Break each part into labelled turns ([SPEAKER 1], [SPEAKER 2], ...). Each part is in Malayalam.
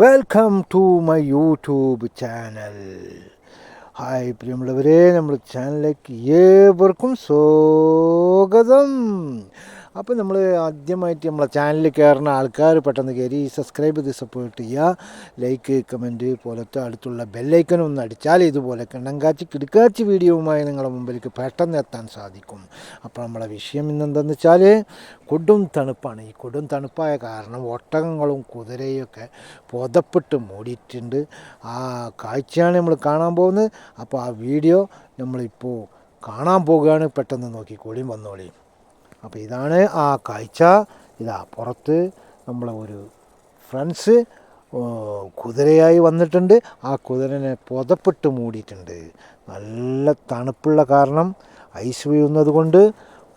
[SPEAKER 1] Welcome to my YouTube channel. Hi പ്രിയമുള്ളവരെ നമ്മുടെ ചാനലിലേക്ക് ഏവർക്കും സ്വാഗതം. അപ്പോൾ നമ്മൾ ആദ്യമായിട്ട് നമ്മളെ ചാനലിൽ കയറുന്ന ആൾക്കാർ പെട്ടെന്ന് കയറി സബ്സ്ക്രൈബ് ചെയ്ത് സപ്പോർട്ട് ചെയ്യുക ലൈക്ക് കമന്റ് പോലത്തെ അടുത്തുള്ള ബെല്ലൈക്കനും ഒന്ന് അടിച്ചാൽ ഇതുപോലെ കിണ്ണങ്കാച്ചി കിടുക്കാച്ചി വീഡിയോവുമായി നിങ്ങളുടെ മുമ്പിലേക്ക് പെട്ടെന്ന് എത്താൻ സാധിക്കും. അപ്പോൾ നമ്മളെ വിഷയം ഇന്നെന്തെന്ന് വെച്ചാൽ കൊടും തണുപ്പാണ്. ഈ കൊടും തണുപ്പായ കാരണം ഒട്ടകങ്ങളും കുതിരയൊക്കെ പുതപ്പിട്ട് മൂടിയിട്ടുണ്ട്. ആ കാഴ്ചയാണ് നമ്മൾ കാണാൻ പോകുന്നത്. അപ്പോൾ ആ വീഡിയോ നമ്മളിപ്പോൾ കാണാൻ പോകുകയാണ് പെട്ടെന്ന് നോക്കിക്കോളിയും വന്നോളിയും അപ്പോൾ ഇതാണ് ആ കാഴ്ച. ഇതാ പുറത്ത് നമ്മളെ ഒരു ഫ്രണ്ട്സ് കുതിരയായി വന്നിട്ടുണ്ട്. ആ കുതിരനെ പുതപ്പിട്ട് മൂടിയിട്ടുണ്ട്. നല്ല തണുപ്പുള്ള കാരണം ഐസ് വീഴുന്നത് കൊണ്ട്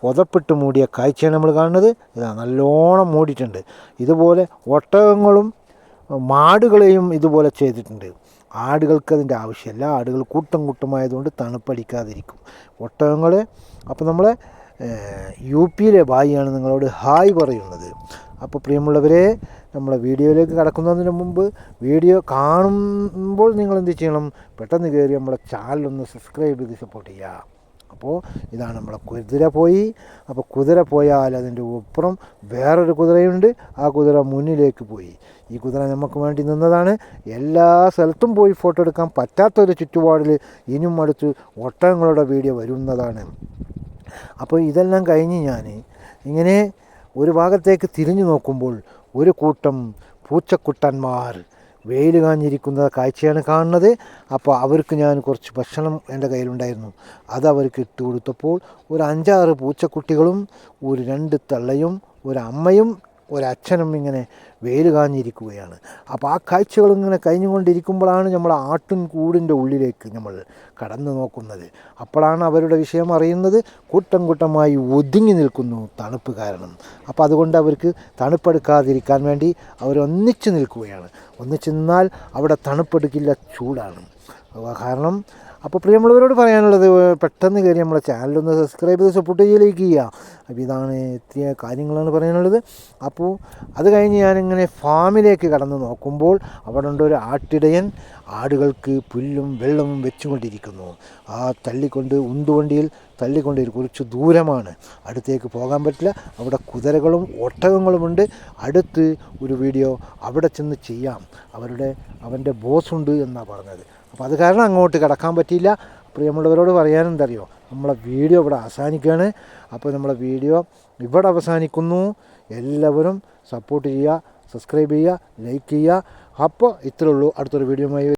[SPEAKER 1] പുതപ്പിട്ട് മൂടിയ കാഴ്ചയാണ് നമ്മൾ കാണുന്നത്. ഇതാ നല്ലോണം മൂടിയിട്ടുണ്ട്. ഇതുപോലെ ഒട്ടകങ്ങളും മാടുകളെയും ഇതുപോലെ ചെയ്തിട്ടുണ്ട്. ആടുകൾക്ക് അതിന്റെ ആവശ്യമില്ല. ആടുകൾ കൂട്ടം കൂട്ടമായതുകൊണ്ട് തണുപ്പടിക്കാതിരിക്കും. ഒട്ടകങ്ങൾ അപ്പോൾ നമ്മളെ യു പിയിലെ ഭായിയാണ് നിങ്ങളോട് ഹായ് പറയുന്നത്. അപ്പോൾ പ്രിയമുള്ളവരെ നമ്മളെ വീഡിയോയിലേക്ക് കടക്കുന്നതിന് മുമ്പ് വീഡിയോ കാണുമ്പോൾ നിങ്ങൾ എന്ത് ചെയ്യണം? പെട്ടെന്ന് കയറി നമ്മളെ ഒന്ന് സബ്സ്ക്രൈബ് ചെയ്ത് സപ്പോർട്ട് ചെയ്യുക. അപ്പോൾ ഇതാണ് നമ്മളെ കുതിര പോയി. അപ്പോൾ കുതിര പോയാൽ അതിന്റെ ഒപ്പുറം വേറൊരു കുതിരയുണ്ട്. ആ കുതിര മുന്നിലേക്ക് പോയി. ഈ കുതിര നമുക്ക് വേണ്ടി നിന്നതാണ്. എല്ലാ സ്ഥലത്തും പോയി ഫോട്ടോ എടുക്കാൻ പറ്റാത്തൊരു ചുറ്റുപാടിൽ ഇനിയും അടുത്ത് ഒട്ടകങ്ങളുടെ വീഡിയോ വരുന്നതാണ്. അപ്പോൾ ഇതെല്ലാം കഴിഞ്ഞ് ഞാൻ ഇങ്ങനെ ഒരു ഭാഗത്തേക്ക് തിരിഞ്ഞു നോക്കുമ്പോൾ ഒരു കൂട്ടം പൂച്ചക്കുട്ടന്മാർ വെയിൽ കാഞ്ഞിരിക്കുന്ന കാഴ്ചയാണ് കാണുന്നത്. അപ്പോൾ അവർക്ക് ഞാൻ കുറച്ച് ഭക്ഷണം എന്റെ കയ്യിലുണ്ടായിരുന്നു. അത് അവർക്ക് ഇട്ട് കൊടുത്തപ്പോൾ ഒരു അഞ്ചാറ് പൂച്ചക്കുട്ടികളും ഒരു രണ്ട് തള്ളയും ഒരു അമ്മയും ഒരച്ഛനും ഇങ്ങനെ വേര് കാഞ്ഞിരിക്കുകയാണ്. അപ്പോൾ ആ കാഴ്ചകൾ ഇങ്ങനെ കഴിഞ്ഞുകൊണ്ടിരിക്കുമ്പോഴാണ് നമ്മൾ ആട്ടിൻ കൂടിന്റെ ഉള്ളിലേക്ക് നമ്മൾ കടന്നു നോക്കുന്നത്. അപ്പോഴാണ് അവരുടെ വിഷയം അറിയുന്നത് കൂട്ടം കൂട്ടമായി ഒതുങ്ങി നിൽക്കുന്നു തണുപ്പ് കാരണം. അപ്പോൾ അതുകൊണ്ട് അവർക്ക് തണുപ്പെടുക്കാതിരിക്കാൻ വേണ്ടി അവരൊന്നിച്ച് നിൽക്കുകയാണ്. ഒന്നിച്ച് നിന്നാൽ അവിടെ തണുപ്പെടുക്കില്ല ചൂടാണ്. കാരണം അപ്പോൾ പ്രിയമുള്ളവരോട് പറയാനുള്ളത് പെട്ടെന്ന് കയറി നമ്മളെ ചാനലൊന്ന് സബ്സ്ക്രൈബ് ചെയ്ത് സപ്പോർട്ട് ചെയ്യലേക്ക് ചെയ്യുക. അപ്പോൾ ഇതാണ് എത്തിയ കാര്യങ്ങളാണ് പറയാനുള്ളത്. അപ്പോൾ അത് കഴിഞ്ഞ് ഞാനിങ്ങനെ ഫാമിലേക്ക് കടന്ന് നോക്കുമ്പോൾ അവിടെ ഉണ്ട് ഒരു ആട്ടിടയൻ. ആടുകൾക്ക് പുല്ലും വെള്ളവും വെച്ചുകൊണ്ടിരിക്കുന്നു. ആ തള്ളിക്കൊണ്ട് ഉന്തുവണ്ടിയിൽ തള്ളിക്കൊണ്ട് കുറച്ച് ദൂരമാണ്. അടുത്തേക്ക് പോകാൻ പറ്റില്ല. അവിടെ കുതിരകളും ഒട്ടകങ്ങളുമുണ്ട് അടുത്ത് ഒരു വീഡിയോ അവിടെ ചെന്ന് ചെയ്യാം. അവരുടെ അവന്റെ ബോസുണ്ട് എന്നാണ് പറഞ്ഞത്. അപ്പോൾ അത് കാരണം അങ്ങോട്ട് കിടക്കാൻ പറ്റിയില്ല. പ്രിയമുള്ളവരോട് പറയാനെന്തറിയോ നമ്മളെ വീഡിയോ ഇവിടെ അവസാനിക്കുകയാണ്. അപ്പോൾ നമ്മളെ വീഡിയോ ഇവിടെ അവസാനിക്കുന്നു. എല്ലാവരും സപ്പോർട്ട് ചെയ്യുക സബ്സ്ക്രൈബ് ചെയ്യുക ലൈക്ക് ചെയ്യുക. അപ്പോൾ ഇത്രയുള്ളൂ അടുത്തൊരു വീഡിയോയുമായി